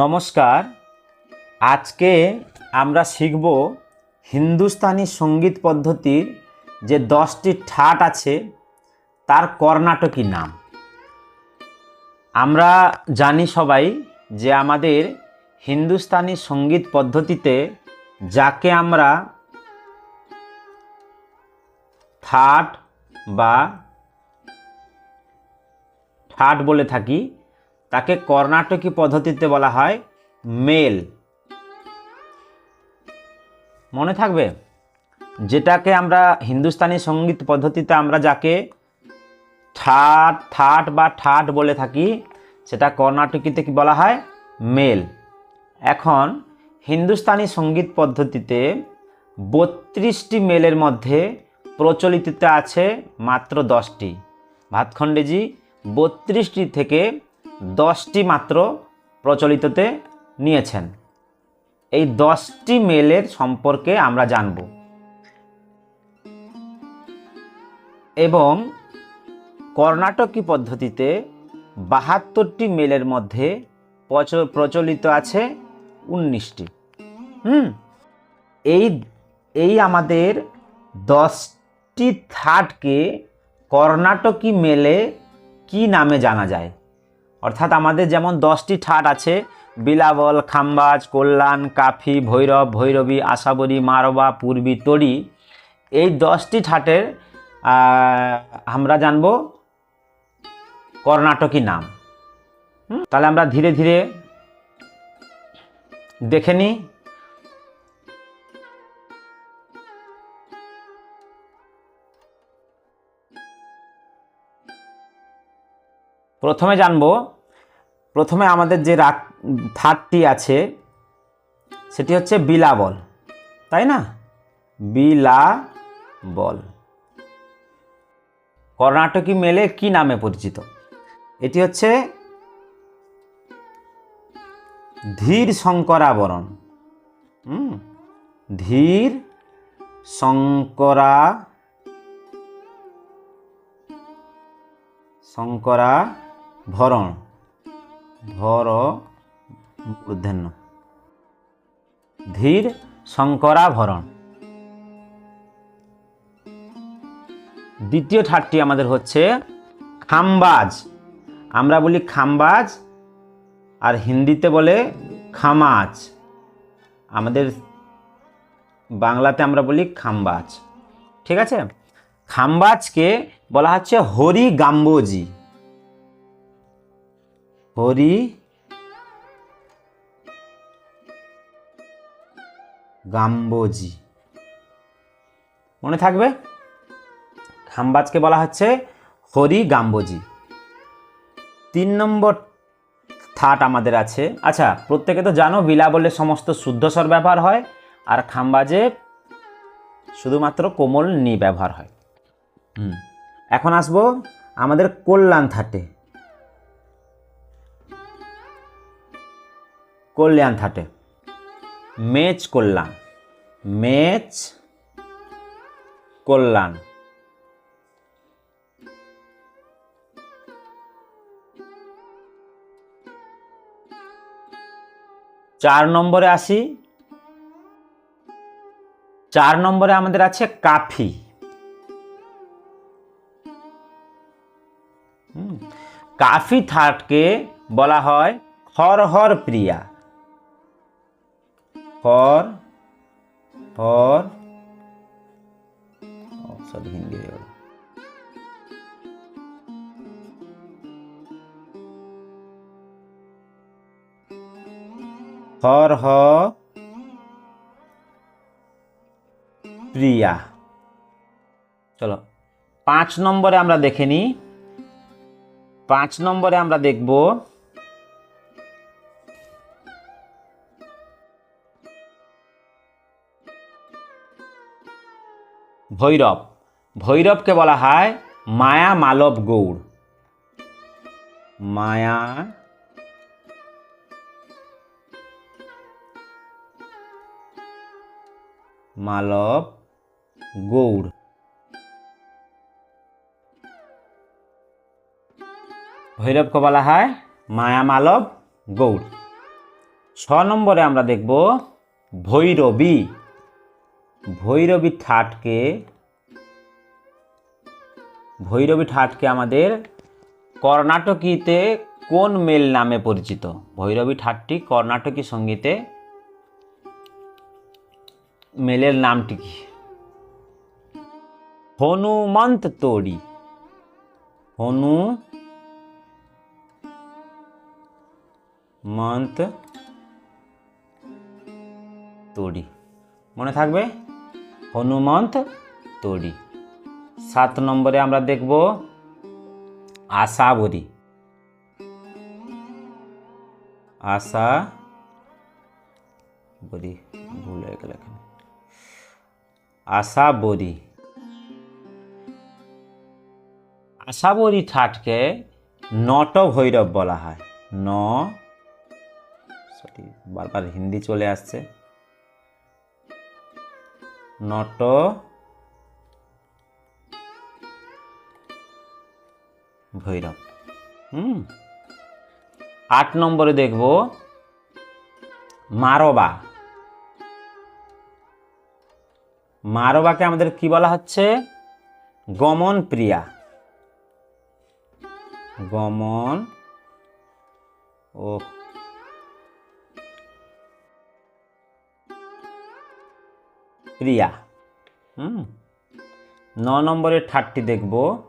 নমস্কার। আজকে আমরা শিখব হিন্দুস্তানি সংগীত পদ্ধতির যে দশটি ঠাট আছে, তার কর্ণাটকী নাম। আমরা জানি সবাই যে আমাদের হিন্দুস্তানি সংগীত পদ্ধতিতে যাকে আমরা থাট বা ঠাট বলে থাকি তাকে কর্ণাটকী পদ্ধতিতে বলা হয় মেল। মনে থাকবে? যেটাকে আমরা হিন্দুস্তানি সংগীত পদ্ধতিতে আমরা যাকে ঠাট থাট বা ঠাট বলে থাকি, সেটা কর্ণাটকীতে কি বলা হয়? মেল। এখন হিন্দুস্তানি সংগীত পদ্ধতিতে বত্রিশটি মেলের মধ্যে প্রচলিততে আছে মাত্র দশটি। ভাতখণ্ডেজি বত্রিশটি থেকে দশটি মাত্র প্রচলিততে নিয়েছেন। এই দশটি মেলের সম্পর্কে আমরা জানব। এবং কর্ণাটকী পদ্ধতিতে বাহাত্তরটি মেলের মধ্যে প্রচ- প্রচলিত আছে উনিশটি। হুম? এই এই আমাদের দশটি থাটকে কর্ণাটকী মেলে কি নামে জানা যায়? অর্থাৎ আমাদের যেমন দশটি ঠাট আছে, বিলাবল, খাম্বাজ, কল্যাণ, কাফি, ভৈরব, ভৈরবী, আশাবরী, মারবা, পূর্বী তড়ি এই দশটি ঠাটের আমরা জানব কর্ণাটকী নাম। তাহলে আমরা ধীরে ধীরে দেখে নিই। প্রথমে জানব প্রথমে আমাদের যে রাগ থার্ডটি আছে, সেটি হচ্ছে বিলাবল, তাই না? বিলাবল। কর্ণাটকী মেলে কি নামে পরিচিত? এটি হচ্ছে ধীর শঙ্করাবরণ। হুম? ধীর শঙ্করা শঙ্করা ভর মূর্ধন্য ধীর শঙ্করা ভরণ দ্বিতীয় ঠাটটি আমাদের হচ্ছে খামবাজ। আমরা বলি খামবাজ আর হিন্দিতে বলে খামাজ। আমাদের বাংলাতে আমরা বলি খামবাজ। ঠিক আছে? খামবাজকে বলা হচ্ছে হরি গাম্বোজি। হরি। গাম্বোজি। মনে থাকবে? খাম্বাজকে বলা হচ্ছে হরি গাম্বোজি। তিন নম্বর থাট আমাদের আছে। আচ্ছা প্রত্যেকে তো জানো বিলাবলে সমস্ত শুদ্ধ স্বর ব্যবহার হয় আর খাম্বাজে শুধুমাত্র কোমল নি ব্যবহার হয়। হুম, এখন আসব আমাদের কল্যাণ থাটে। কল্যাণ থাটে মেচ কল্যাণ। মেচ কল্যাণ। চার নম্বরে আসি। চার নম্বরে আমাদের আছে কাফি। কাফি থাটকে বলা হয় হর হর প্রিয়া। হর হর সরি হিন্দি হয়ে গেল। হর হ, প্রিয়া। চলো, পাঁচ নম্বরে আমরা দেখে নিই। পাঁচ নম্বরে আমরা দেখব ভৈরব। ভৈরবকে বলা হয় মায়া মালব গৌড়। মায়া মালব গৌড়। ভৈরবকে বলা হয় মায়া মালব গৌড়। ছ নম্বরে আমরা দেখব ভৈরবী। ভৈরবী ঠাটকে ভৈরবী ঠাটকে আমাদের কর্ণাটকীতে কোন মেল নামে পরিচিত? ভৈরবী ঠাটটি কর্ণাটকী সঙ্গীতে মেলের নামটি কি? হনুমন্ত তোড়ি। হনু মন্ত তোড়ি। মনে থাকবে? হনুমন্ত তোড়ি সাত নম্বরে আমরা দেখব আশাবরী। আশা বরি ভুল হয়ে গেল এখানে। আশা বরি আশাবরী ঠাটকে নট ভৈরব বলা হয়। ন, সরি, বারবার হিন্দি চলে আসছে। নট ভৈরব। হুম। আট নম্বরে দেখব মারবা। মারবাকে আমাদের কি বলা হচ্ছে? গমন প্রিয়া। গমন ও প্রিয়া। হুম? ন নম্বরের ঠাটটি দেখব।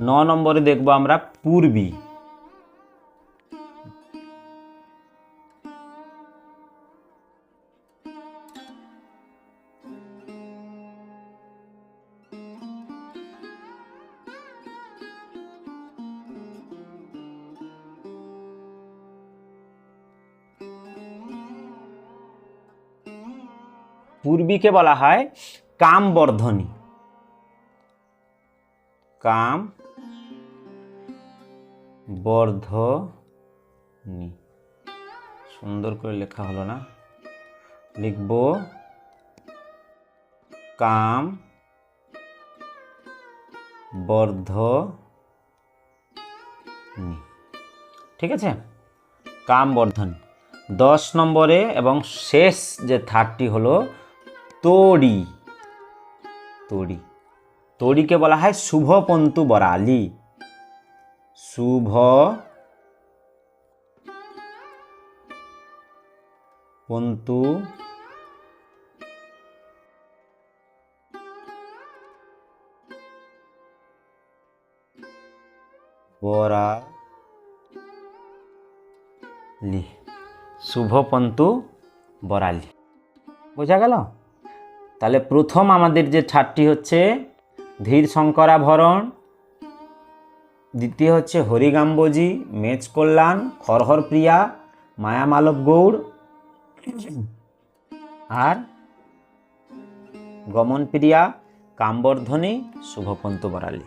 ন নম্বরে দেখব আমরা পূর্বী। পূর্বীকে বলা হয় কামবর্ধনী। কাম বর্ধনী। সুন্দর করে লেখা হলো না। লিখব কাম বর্ধনী। ঠিক আছে? কাম বর্ধনী দশ নম্বরে এবং শেষ যে থার্ডটি হলো তোড়ি তোড়ি তোড়িকে বলা হয় শুভপন্তু বরালি শুভ পন্তু বরালি শুভপন্তু বরালি বোঝা গেল তাহলে প্রথম আমাদের যে ছাড়টি হচ্ছে ধীর শঙ্করাভরণ, দ্বিতীয় হচ্ছে হরিগাম্বজি, মেজ কল্যাণ, খরহর প্রিয়া মায়ামালব গৌড়, আর গমন প্রিয়া, কাম্বর্ধনী শুভপন্ত বরালি।